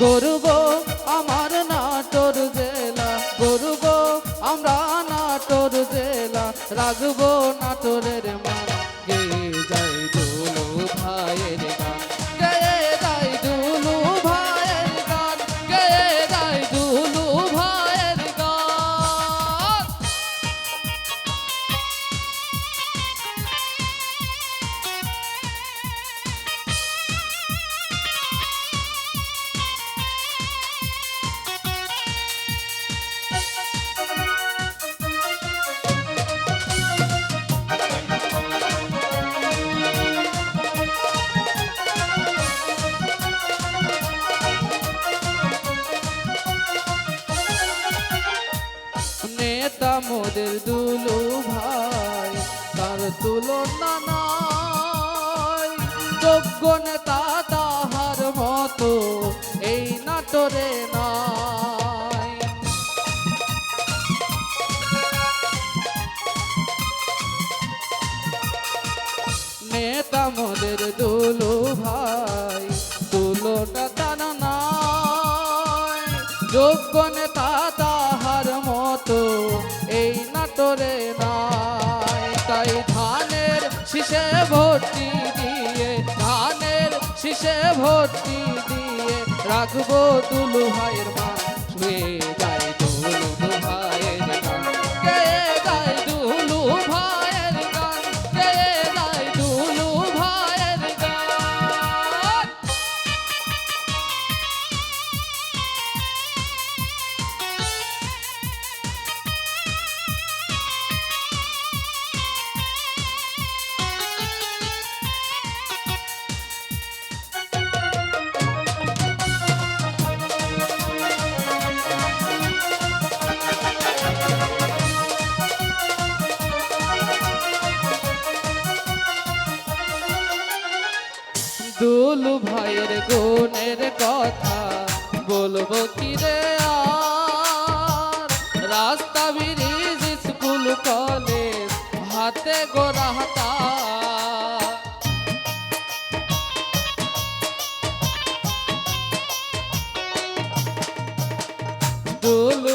গর্ব আমার নাটোর জেলা। গর্ব আমরা নাটোর জেলা। রাখব নাটোরের মান নেতা মোদের দুলু ভাই, তার তুলনা নাই। যোগ্য নেতা তাহার মতো এই নাটোরে নাই। নেতা মোদের দুলু ভাই, তুলোটা টানা নাই। যোগ্য নেতা তাহার মতো এই নাটরে নাই। তাই ধানের শীষে ভর্তি দিয়ে, ধানের শীষে ভর্তি দিয়ে রাখব দুলু ভাইয়ের মা ছুঁয়ে দুলু ভাইয়ের গুণের কথা বলব কি রে রাস্তা ব্রিজ, স্কুল, কলেজ, হাতে গোড়া হাতা দুলু